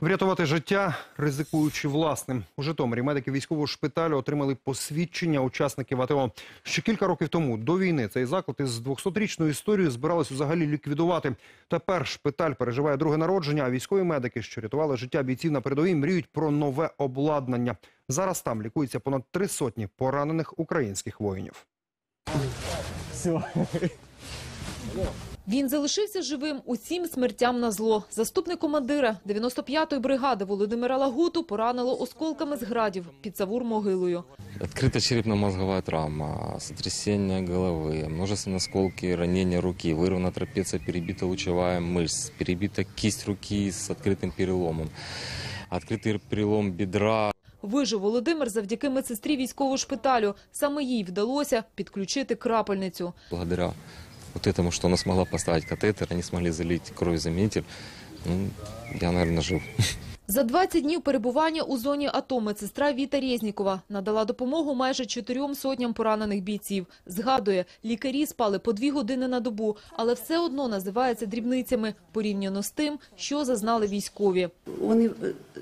Врятувати життя, ризикуючи власним. У Житомирі медики військового шпиталю отримали посвідчення учасників АТО. Ще кілька років тому, до війни, цей заклад із 200-річною історією збиралися взагалі ліквідувати. Тепер шпиталь переживає друге народження, а військові медики, що рятували життя бійців на передовій, мріють про нове обладнання. Зараз там лікується понад три сотні поранених українських воїнів. Він залишився живим усім смертям на зло. Заступник командира 95-ї бригади Володимира Лагуту поранило осколками з градів під Савур-могилою. Открыта черепно-мозговая травма, сотрясение головы, множественные осколки, ранения руки, вырвана трапеция, перебита лучевая мышц, перебита кисть руки с открытым переломом, открытый перелом бедра, Вижив Володимир завдяки медсестрі військового шпиталю. Саме їй вдалося підключити крапельницю. благодаря вот этому, что она смогла поставить катетер, они смогли залить кровезаменитель, ну, я, наверное, жив. За 20 днів перебування у зоні АТО медсестра Віта Резнікова надала допомогу майже чотирьом сотням поранених бійців. Згадує, лікарі спали по дві години на добу, але все одно називається дрібницями порівняно з тим, що зазнали військові. Вони е,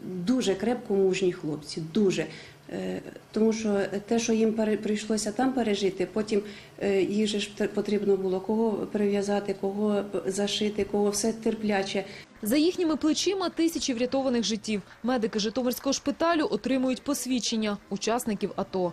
дуже крепко мужні хлопці, дуже. Е, Тому що те, що їм прийшлося там пережити, потім е, їх же ж потрібно було кого прив'язати, кого зашити, кого все терпляче. За їхніми плечима тисячі врятованих життів. Медики Житомирського шпиталю отримують посвідчення учасників АТО.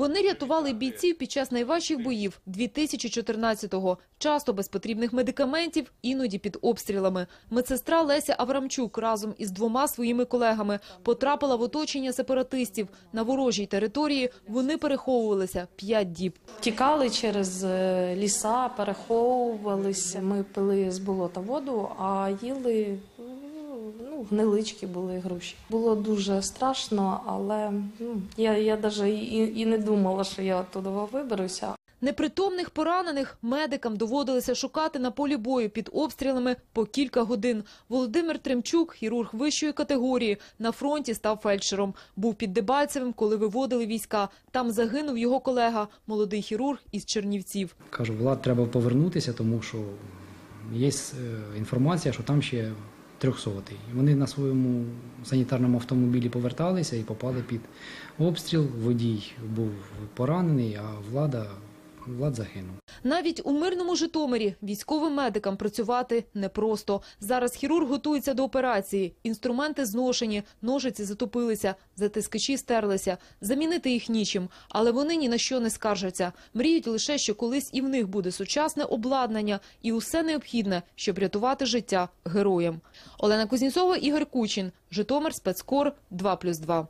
Вони рятували бійців під час найважчих боїв 2014-го. Часто без потрібних медикаментів, іноді під обстрілами. Медсестра Леся Аврамчук разом із двома своїми колегами потрапила в оточення сепаратистів. На ворожій території вони переховувалися п'ять діб. Тікали через е, ліса, переховувалися. Ми пили з болота воду, а їли гнилички були груші. Було дуже страшно, але ну, я, я навіть і, і не думала, що я туди виберуся. Непритомних поранених медикам доводилося шукати на полі бою під обстрілами по кілька годин. Володимир Тремчук, хірург вищої категорії, на фронті став фельдшером. Був під Дебальцевим, коли виводили війська. Там загинув його колега, молодий хірург із Чернівців. Кажу, Влад, треба повернутися, тому що є е, інформація, що там ще трьохсотий. Вони на своєму санітарному автомобілі поверталися і попали під обстріл. Водій був поранений, а влада, Влад загинув. Навіть у мирному Житомирі військовим медикам працювати непросто. Зараз хірург готується до операції. Інструменти зношені, ножиці затопилися, затискачі стерлися. Замінити їх нічим, але вони ні на що не скаржаться. Мріють лише, що колись і в них буде сучасне обладнання і усе необхідне, щоб рятувати життя героям. Олена Кузнєцова, Ігор Кучин, Житомир, спецкор 2+,2.